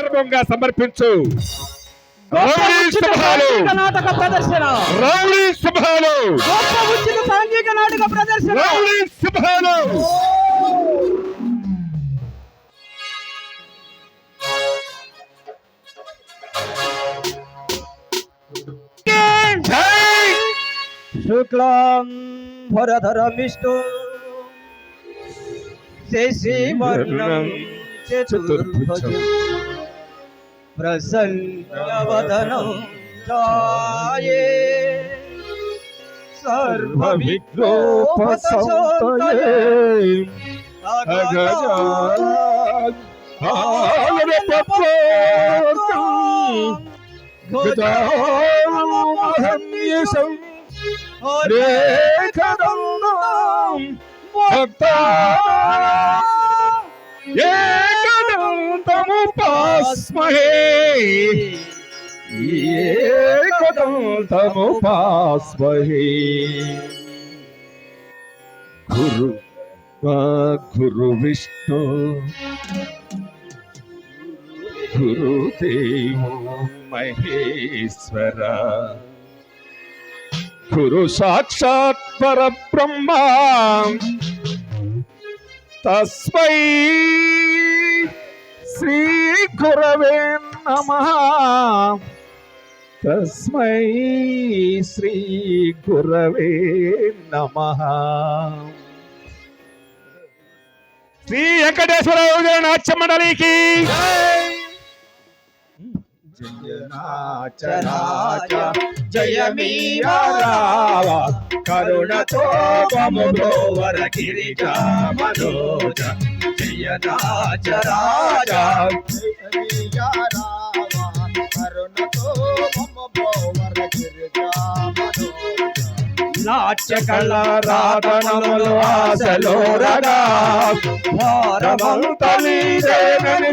సగర్భంగా సమర్పించు గొప్ప రౌడీ ఉచిత సింహాలు సాంఘిక నాటక ప్రదర్శన రౌడీ సింహాలు గొప్ప ఉచిత సాంఘిక నాటక ప్రదర్శన రౌడీ సింహాలు జై శుక్లాం భరధరం విష్ణు శశివర్ణం చతుర్భుజం ప్రసన్నవదనం ఛాయే సర్వవిఘ్నోపశాంతయే గజామహన్యసం రేఖదండం భక్తా स्महे कदन्तमुपास्महे गुरु गुरुविष्णु गुरुदेवो महेश्वर। गुरु साक्षात् परब्रह्मा। तस्मै గురవే నమ. తస్మై శ్రీ గురవే నమ. శ్రీ వెంకటేశ్వర నాట్య మండలికి. చరాచ జయమీరా కరుణతో మనోజ. జయనాచ రాజ నాట్య కళ రాధనములు ఆశలో రగా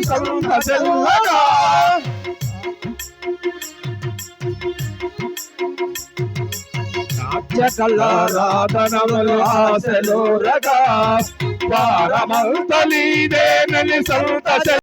సంతసెల్లగా నాట్య రాధనములు ఆశలో రగా భారమంతలీదేనని సంతసె